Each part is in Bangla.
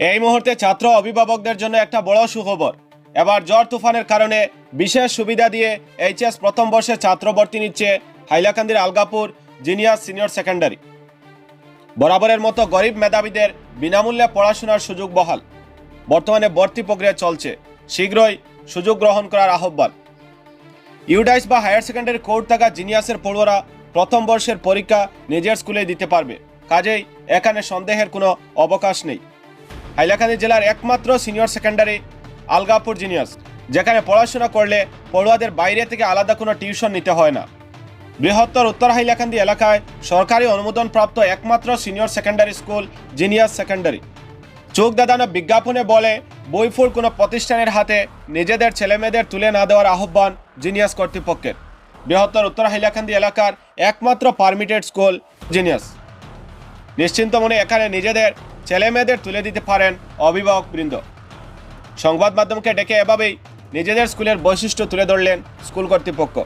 এই মুহূর্তে ছাত্র অভিভাবকদের জন্য একটা বড় সুখবর। এবার জ্বর তুফানের কারণে বিশেষ সুবিধা দিয়ে এইচএস প্রথম বর্ষে ছাত্র ভর্তি নিচ্ছে হাইলাকান্দির আলগাপুর জিনিয়াস সিনিয়র সেকেন্ডারি। বরাবরের মতো গরিব মেধাবীদের বিনামূল্যে পড়াশোনার সুযোগ বহাল। বর্তমানে ভর্তি প্রক্রিয়া চলছে। শীঘ্রই সুযোগ গ্রহণ করার আহ্বান। ইউডাইস বা হায়ার সেকেন্ডারি কোর্ট থাকা জিনিয়াসের পড়ুয়ারা প্রথম বর্ষের পরীক্ষা নিজের স্কুলে দিতে পারবে। কাজেই এখানে সন্দেহের কোনো অবকাশ নেই। হাইলাকান্দি জেলার একমাত্র সিনিয়র সেকেন্ডারি আলগাপুর জিনিয়াস, যেখানে পড়াশোনা করলে পড়ুয়াদের বাইরে থেকে আলাদা কোনো টিউশন নিতে হয় না। বৃহত্তর উত্তর হাইলাকান্দি এলাকায় সরকারি অনুমোদনপ্রাপ্ত একমাত্র senior secondary school genius secondary. চোখ দাদানো বিজ্ঞাপনে বলে বইফুল কোনো প্রতিষ্ঠানের হাতে নিজেদের ছেলেমেয়েদের তুলে না দেওয়ার আহ্বান জিনিয়াস কর্তৃপক্ষের। বৃহত্তর উত্তর হাইলাকান্দি এলাকার একমাত্র পারমিটেড স্কুল জিনিয়াস। নিশ্চিন্ত মনে এখানে নিজেদের ছেলেমেয়েদের তুলে দিতে পারেন অভিভাবকবৃন্দ সংবাদ মাধ্যমকে ডেকে এভাবেই নিজেদের স্কুলের বৈশিষ্ট্য তুলে ধরলেন স্কুল কর্তৃপক্ষ।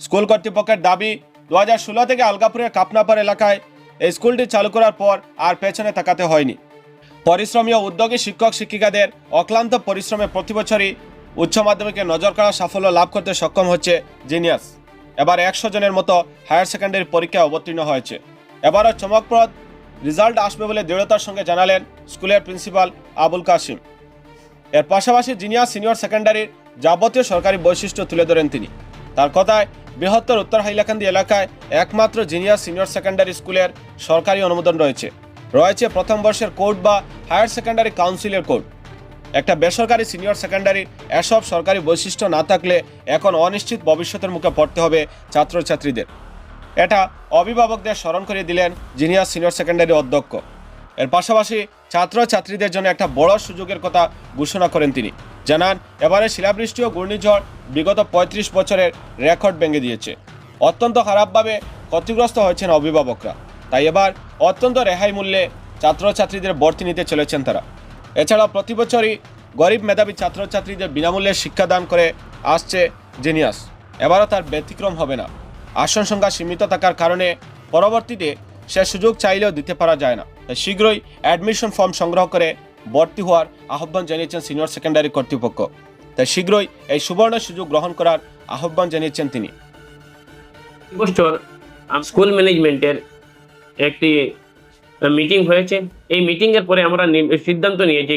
স্কুল কর্তৃপক্ষের দাবি দু হাজার ষোলো থেকে আলগাপুরের কাপনাপার এলাকায় এই স্কুলটি চালু করার পর আর পেছনে তাকাতে হয়নি। পরিশ্রমী ও উদ্যোগী শিক্ষক শিক্ষিকাদের অক্লান্ত পরিশ্রমে প্রতি বছরই উচ্চ মাধ্যমিকে নজর করা সাফল্য লাভ করতে সক্ষম হচ্ছে জিনিয়াস। এবার একশো জনের মতো হায়ার সেকেন্ডারি পরীক্ষায় অবতীর্ণ হয়েছে। এবারও চমকপ্রদ রেজাল্ট আসবে বলে দৃঢ়তার সঙ্গে জানালেন স্কুলের প্রিন্সিপাল আবুল কাসিম এর পাশাপাশি জিনিয়ার সিনিয়র সেকেন্ডারির যাবতীয় সরকারি বৈশিষ্ট্য তুলে ধরেন তিনি। তার কথায়, বৃহত্তর উত্তর হাইলাকান্দি এলাকায় একমাত্র জিনিয়াস সিনিয়র সেকেন্ডারি স্কুলের সরকারি অনুমোদন রয়েছে। রয়েছে প্রথম বর্ষের কোর্ট বা হায়ার সেকেন্ডারি কাউন্সিলের কোর্ট। একটা বেসরকারি সিনিয়র সেকেন্ডারি এসব সরকারি বৈশিষ্ট্য না থাকলে এখন অনিশ্চিত ভবিষ্যতের মুখে পড়তে হবে ছাত্রছাত্রীদের। এটা অভিভাবকদের স্মরণ করে দিলেন জিনিয়াস সিনিয়র সেকেন্ডারি অধ্যক্ষ। এর পাশাপাশি ছাত্রছাত্রীদের জন্য একটা বড় সুযোগের কথা ঘোষণা করেন তিনি। জানান, এবারে শিলাবৃষ্টি ও ঘূর্ণিঝড় বিগত পঁয়ত্রিশ বছরের রেকর্ড ভেঙে দিয়েছে। অত্যন্ত খারাপভাবে ক্ষতিগ্রস্ত হয়েছেন অভিভাবকরা। তাই এবার অত্যন্ত রেহাই মূল্যে ছাত্রছাত্রীদের ভর্তি নিতে চলেছেন তারা। এছাড়াও প্রতি বছরই গরিব মেধাবী ছাত্রছাত্রীদের বিনামূল্যে শিক্ষাদান করে আসছে জিনিয়াস। এবারও তার ব্যতিক্রম হবে না। আসন সংখ্যা সীমিত থাকার কারণে পরবর্তীতে সে সুযোগ চাইলেও দিতে পারা যায় না। শীঘ্রই অ্যাডমিশন ফর্ম সংগ্রহ করে ভর্তি হওয়ার আহ্বান জানিয়েছেন সিনিয়র সেকেন্ডারি কর্তৃপক্ষ। তাই শীঘ্রই এই সুবর্ণ সুযোগ গ্রহণ করার আহ্বান জানিয়েছেন তিনি। বছর স্কুল ম্যানেজমেন্টের একটি মিটিং হয়েছে। এই মিটিংয়ের পরে আমরা সিদ্ধান্ত নিয়েছি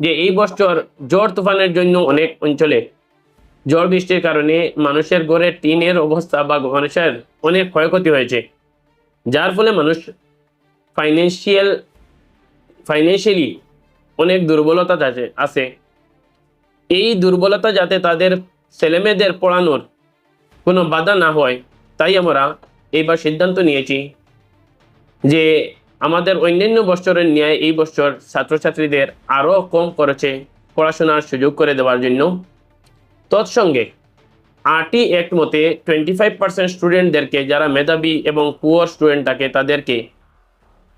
যে এই বছর ঝড় তুফানের জন্য অনেক অঞ্চলে ঝড় বৃষ্টির কারণে মানুষের ঘরে টিনের অবস্থা বা মানুষের অনেক ক্ষয়ক্ষতি হয়েছে। যার ফলে মানুষ ফাইন্যান্সিয়াল ফাইন্যান্সিয়ালি অনেক দুর্বলতা আছে আছে। এই দুর্বলতা যাতে তাদের ছেলেমেয়েদের পড়ানোর কোনো বাধা না হয়, তাই আমরা এইবার সিদ্ধান্ত নিয়েছি যে আমাদের অন্যান্য বছরের ন্যায় এই বছর ছাত্রছাত্রীদের আরও কম খরচে পড়াশোনার সুযোগ করে দেওয়ার জন্য তৎসঙ্গে আরটি অ্যাক্ট মতে টোয়েন্টি ফাইভ পার্সেন্ট স্টুডেন্টদেরকে যারা মেধাবী এবং পুয়ার স্টুডেন্ট থাকে তাদেরকে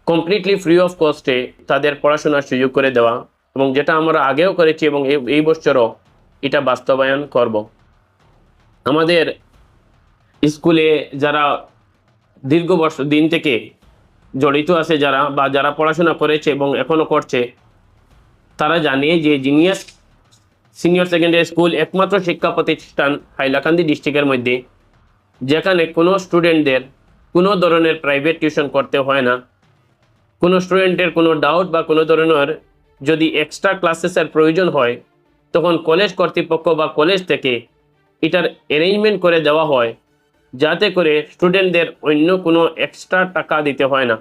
কমপ্লিটলি ফ্রি অফ কস্টে তাদের পড়াশোনার সুযোগ করে দেওয়া এবং যেটা আমরা আগেও করেছি এবং এই- বছরও এটা বাস্তবায়ন করব। আমাদের স্কুলে যারা দীর্ঘ বর্ষ, দিন থেকে জড়িত আছে যারা বা যারা পড়াশোনা করেছে এবং এখনও করছে, তারা জানে যে জিনিয়াস সিনিয়র সেকেন্ডারি স্কুল একমাত্র শিক্ষা প্রতিষ্ঠান হাইলাকান্দি ডিস্ট্রিক্টের মধ্যে, যেখানে কোনো স্টুডেন্টদের কোনো ধরনের প্রাইভেট টিউশন করতে হয় না। কোনো স্টুডেন্টের কোনো ডাউট বা কোনো ধরনের যদি এক্সট্রা ক্লাসেসের প্রয়োজন হয়, তখন কলেজ কর্তৃপক্ষ বা কলেজ থেকে এটার অ্যারেঞ্জমেন্ট করে দেওয়া হয়, যাতে করে স্টুডেন্টদের অন্য কোনো এক্সট্রা টাকা দিতে হয় না।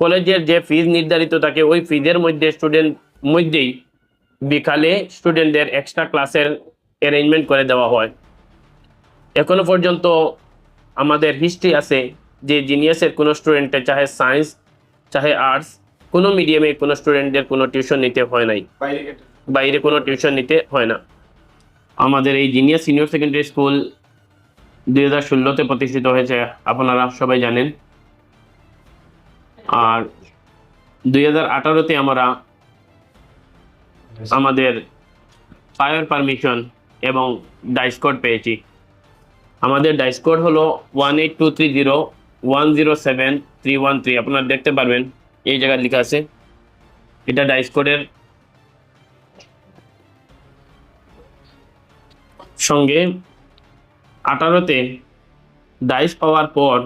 কলেজের যে ফিজ নির্ধারিত থাকে, ওই ফিজের মধ্যে স্টুডেন্ট মধ্যেই বিকালে স্টুডেন্টদের এক্সট্রা ক্লাসের অ্যারেঞ্জমেন্ট করে দেওয়া হয়। এখনও পর্যন্ত আমাদের হিস্ট্রি আছে যে জিনিয়াসের কোনো স্টুডেন্টের চাহে সায়েন্স চাহে আর্টস কোনো মিডিয়ামে কোনো স্টুডেন্টদের কোনো টিউশন নিতে হয় নাই। বাইরে কোনো টিউশন নিতে হয় না। আমাদের এই জিনিয়াস সিনিয়র সেকেন্ডারি স্কুল দুই হাজার ষোলোতে প্রতিষ্ঠিত হয়েছে আপনারা সবাই জানেন। আর দুই হাজার আঠারোতে আমরা আমাদের ফায়ার পারমিশন এবং ডাইস কোড পেয়েছি। আমাদের ডাইস কোড হলো one eight two three zero one zero seven three one three আপনারা দেখতে পারবেন, এই জায়গায় লেখা আছে। এটা ডাইস কোডের সঙ্গে আঠারোতে ডাইস পাওয়ার পর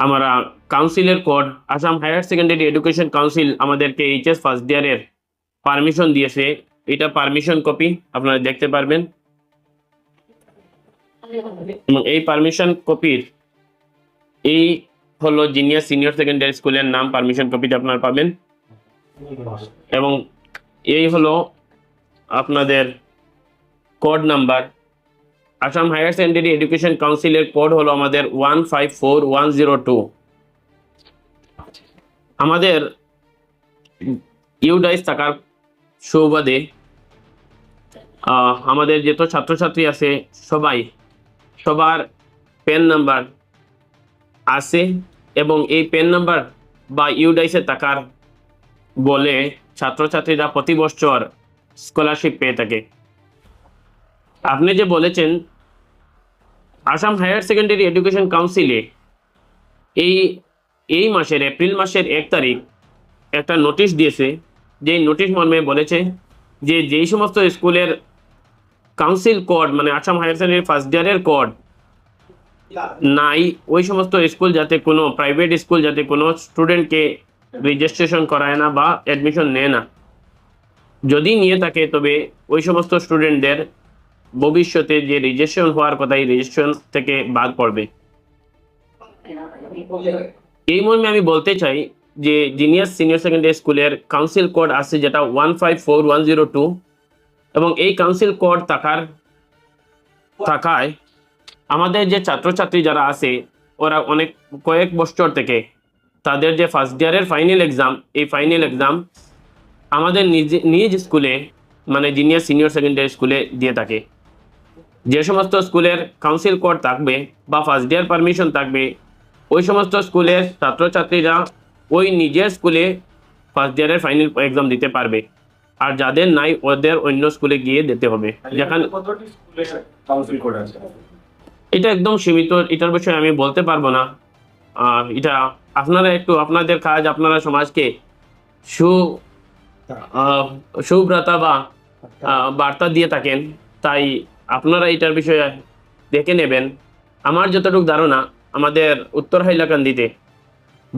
আমরা কাউন্সিলের code Assam higher secondary education council আমাদেরকে এইচএস ফার্স্ট ইয়ারের পারমিশন দিয়েছে। এটা পারমিশন কপি, আপনারা দেখতে পারবেন। এবং এই পারমিশন কপির এই হলো জিনিয়ার সিনিয়র সেকেন্ডারি স্কুলের নাম, পারমিশন কপিটা আপনারা পাবেন। এবং এই হলো আপনাদের code number. Assam higher secondary education কাউন্সিলের কোড হলো আমাদের one five four one zero two. আমাদের ইউডাইস থাকার সুবাদে আমাদের যত ছাত্রছাত্রী আছে, সবাই, সবার পেন নাম্বার আছে এবং এই পেন নাম্বার বা ইউডাইসে থাকার বলে ছাত্রছাত্রীরা প্রতি বছর স্কলারশিপ পেয়ে থাকে। আপনি যে বলেছেন, আসাম হায়ার সেকেন্ডারি এডুকেশন কাউন্সিলে এই এই মাসের, এপ্রিল মাসের এক তারিখ একটা নোটিশ দিয়েছে যেই নোটিশ মর্মে বলেছে যে যেই সমস্ত স্কুলের কাউন্সিল কোড মানে আসাম হায়ার সেকেন্ডারি ফার্স্ট ইয়ারের কোড নাই, ওই সমস্ত স্কুল যাতে কোনো প্রাইভেট স্কুল যাতে কোনো স্টুডেন্টকে রেজিস্ট্রেশন করায় না বা অ্যাডমিশন নেয় না। যদি নিয়ে থাকে, তবে ওই সমস্ত স্টুডেন্টদের ভবিষ্যতে যে রেজিস্ট্রেশন হওয়ার কথা এই রেজিস্ট্রেশন থেকে বাদ পড়বে। এই মর্মে আমি বলতে চাই যে জিনিয়াস সিনিয়র সেকেন্ডারি স্কুলের কাউন্সিল কোড আছে, যেটা one five four one zero two এবং এই কাউন্সিল কোড থাকার, থাকায় আমাদের যে ছাত্রছাত্রী যারা আছে, ওরা অনেক, কয়েক বছর থেকে তাদের যে ফার্স্ট ইয়ারের ফাইনাল এক্সাম এই ফাইনাল এক্সাম আমাদের নিজ নিজ স্কুলে মানে জিনিয়ার সিনিয়র সেকেন্ডারি স্কুলে দিয়ে থাকে। যে সমস্ত স্কুলের কাউন্সিল কোড থাকবে বা ফার্স্ট ইয়ার পারমিশন থাকবে, ওই সমস্ত স্কুলের ছাত্রছাত্রীরা ওই নিজের স্কুলে ফার্স্ট ইয়ারের ফাইনাল এক্সাম দিতে পারবে। আর যাদের নাই ওদের অন্য স্কুলে গিয়ে দিতে হবে। যেখানে এটা একদম সীমিত এটার বিষয়ে আমি বলতে পারব না। আর এটা আপনারা একটু আপনাদের কাজ আপনারা সমাজকে সু আহ, সুব্রতা বা বার্তা দিয়ে থাকেন। তাই আপনারা এটার বিষয়ে দেখে নেবেন। আমার যতটুকু ধারণা আমাদের উত্তর হাইলাকান্দিতে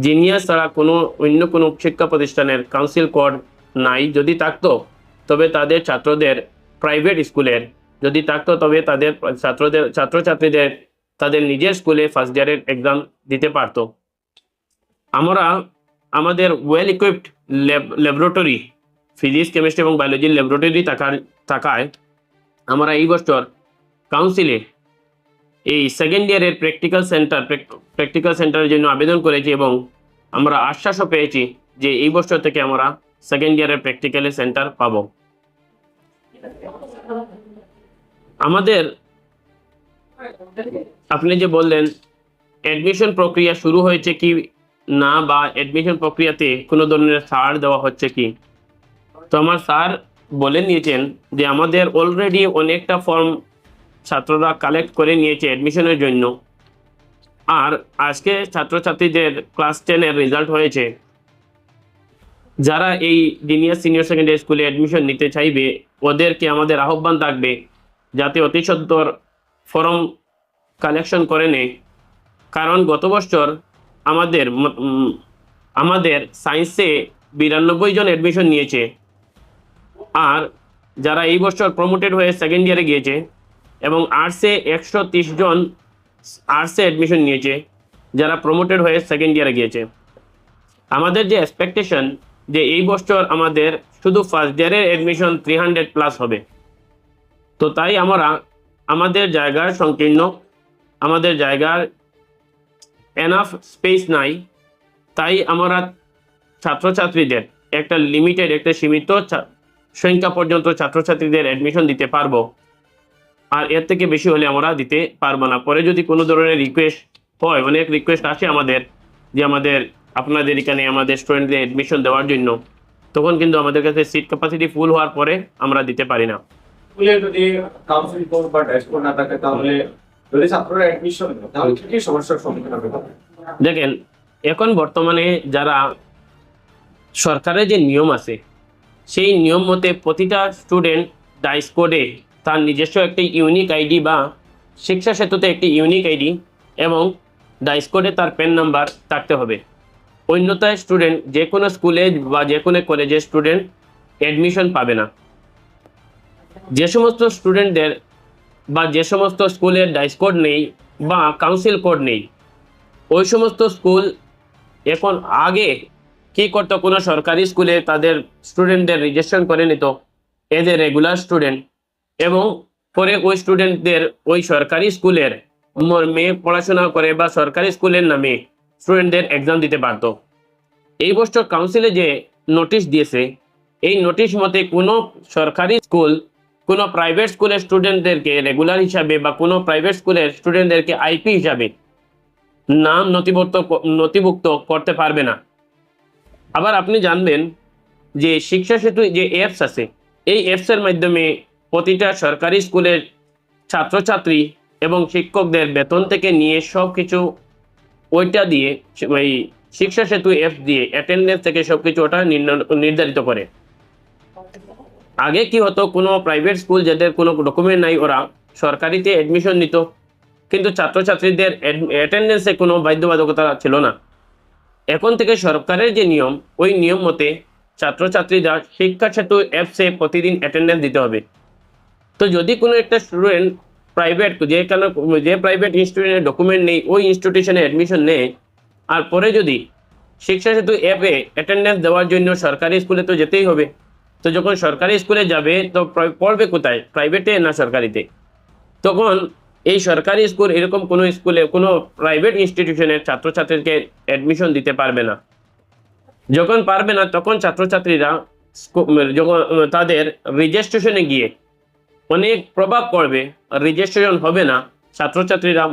জিনিয়াস ছাড়া কোনো, অন্য কোনো শিক্ষা প্রতিষ্ঠানের কাউন্সিল কোড নাই যদি থাকতো, তবে তাদের ছাত্রদের প্রাইভেট স্কুলের যদি থাকতো, তবে তাদের ছাত্রদের, ছাত্রছাত্রীদের তাদের নিজের স্কুলে ফার্স্ট ইয়ারের এক্সাম দিতে পারতো। আমরা, আমাদের well equipped laboratory physics chemistry এবং বায়োলজির ল্যাবরেটরি থাকার, থাকায় আমরা এই বছর কাউন্সিলে এই সেকেন্ড ইয়ারের প্র্যাকটিক্যাল সেন্টার প্র্যাকটিক্যাল সেন্টারের জন্য আবেদন করেছি এবং আমরা আশ্বাসও পেয়েছি যে এই বছর থেকে আমরা সেকেন্ড ইয়ারের প্র্যাকটিক্যালের সেন্টার পাব। আমাদের, আপনি যে বললেন অ্যাডমিশন প্রক্রিয়া শুরু হয়েছে কি না বা অ্যাডমিশন প্রক্রিয়াতে কোনো ধরনের ছাড় দেওয়া হচ্ছে কি? তো আমার স্যার বলে নিয়েছেন যে আমাদের অলরেডি অনেকটা ফর্ম ছাত্ররা কালেক্ট করে নিয়েছে অ্যাডমিশনের জন্য। আর আজকে ছাত্রছাত্রীদের ক্লাস টেনের রেজাল্ট হয়েছে। যারা এই জিনিয়ার সিনিয়র সেকেন্ডারি স্কুলে অ্যাডমিশন নিতে চাইবে, ওদেরকে আমাদের আহ্বান থাকবে যাতে অতি সত্বর ফর্ম কালেকশন করে নেয়। কারণ গত বছর আমাদের আমাদের সায়েন্সে বিরানব্বই জন অ্যাডমিশন নিয়েছে। আর যারা এই বছর প্রমোটেড হয়ে সেকেন্ড ইয়ারে গিয়েছে এবং আর্টসে একশো জন আর্টসে অ্যাডমিশন নিয়েছে, যারা প্রমোটেড হয়ে সেকেন্ড ইয়ারে গিয়েছে। আমাদের যে এক্সপেকটেশন যে এই বছর আমাদের শুধু ফার্স্ট ইয়ারের অ্যাডমিশন থ্রি হান্ড্রেড প্লাস হবে। তো তাই আমরা আমাদের জায়গার সংকীর্ণ, আমাদের জায়গার এনাফ স্পেস নাই, তাই আমরা ছাত্রছাত্রীদের একটা লিমিটেড একটা সীমিত সংখ্যা পর্যন্ত ছাত্রছাত্রীদের অ্যাডমিশন দিতে পারব। আর এর থেকে বেশি হলে আমরা দিতে পারব না। পরে যদি কোনো ধরনের রিকোয়েস্ট হয় অনেক রিকোয়েস্ট আসে আমাদের যে আমাদের আপনাদের এখানে আমাদের স্টুডেন্টদের অ্যাডমিশন দেওয়ার জন্য তখন কিন্তু আমাদের কাছে সিট ক্যাপাসিটি ফুল হওয়ার পরে আমরা দিতে পারি না। যদি কাউন্সিল বা ড্যাশবোর্ড না থাকে তাহলে যদি ছাত্ররা অ্যাডমিশন তাহলে কি কি সমস্যার সম্মুখীন হবে? দেখেন এখন বর্তমানে যারা সরকারের যে নিয়ম আছে সেই নিয়ম মতে প্রতিটা স্টুডেন্ট ডাইস কোডে তার নিজস্ব একটি ইউনিক আইডি বা শিক্ষা সেতুতে একটি ইউনিক আইডি এবং ডাইস কোডে তার পেন নাম্বার থাকতে হবে। অন্যথায় স্টুডেন্ট যে কোনো স্কুলে বা যে কোনো কলেজে স্টুডেন্ট অ্যাডমিশন পাবে না। যে সমস্ত স্টুডেন্টদের বা যে সমস্ত স্কুলের ডাইস কোড নেই বা কাউন্সিল কোড নেই, ওই সমস্ত স্কুল এখন আগে কি করতো? কোনো সরকারি স্কুলে তাদের স্টুডেন্টদের রেজিস্ট্রেশন করে নিত। এদের রেগুলার স্টুডেন্ট এবং পরে ওই স্টুডেন্টদের ওই সরকারি স্কুলের মর্মে পড়াশোনা করে বা সরকারি স্কুলের নামে স্টুডেন্টদের এক্সাম দিতে পারত এই বছর কাউন্সিলে যে নোটিশ দিয়েছে, এই নোটিশ মতে কোনো সরকারি স্কুল, কোনো প্রাইভেট স্কুলের স্টুডেন্টদেরকে রেগুলার হিসাবে বা কোনো প্রাইভেট স্কুলের স্টুডেন্টদেরকে আইপি হিসাবে নাম নথিভুক্ত নথিভুক্ত করতে পারবে না। আবার আপনি জানবেন যে শিক্ষা সেতু যে অ্যাপস আছে, এই অ্যাপসের মাধ্যমে প্রতিটা সরকারি স্কুলের ছাত্রছাত্রী এবং শিক্ষকদের বেতন থেকে নিয়ে সব কিছু ওইটা দিয়ে ওই শিক্ষা সেতু অ্যাপস দিয়ে অ্যাটেন্ডেন্স থেকে সব কিছু ওটা নির্ধারিত করে। আগে কি হতো, কোনো প্রাইভেট স্কুল যাদের কোনো ডকুমেন্ট নাই, ওরা সরকারিতে অ্যাডমিশন নিত। কিন্তু ছাত্রছাত্রীদের অ্যাটেন্ডেন্সে কোনো বাধ্যবাধকতা ছিল না। এখন থেকে সরকারের যে নিয়ম, ওই নিয়ম মতে ছাত্রছাত্রীরা শিক্ষা সেতু অ্যাপসে প্রতিদিন অ্যাটেন্ডেন্স দিতে হবে। তো যদি কোনো একটা স্টুডেন্ট প্রাইভেট যে কেন, যে প্রাইভেট ইনস্টিটিউশনের ডকুমেন্ট নেই, ওই ইনস্টিটিউশনে অ্যাডমিশন নেয় আর পরে যদি শিক্ষা সেতু অ্যাপে অ্যাটেন্ডেন্স দেওয়ার জন্য সরকারি স্কুলে তো যেতেই হবে। তো যখন সরকারি স্কুলে যাবে, তো পড়বে কোথায়? প্রাইভেটে না সরকারিতে? তখন এই সরকারি স্কুল এরকম কোনো স্কুলে কোনো প্রাইভেট ইনস্টিটিউশনের ছাত্রছাত্রীকে অ্যাডমিশন দিতে পারবে না। যখন পারবে না, তখন ছাত্রছাত্রীরা যখন তাদের রেজিস্ট্রেশনে গিয়ে অনেক প্রভাব পড়বে রেজিস্ট্রেশন হবে না। ছাত্রছাত্রীরা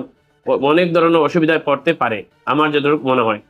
অনেক ধরনের অসুবিধায় পড়তে পারে। আমার যতটুকু মনে হয়।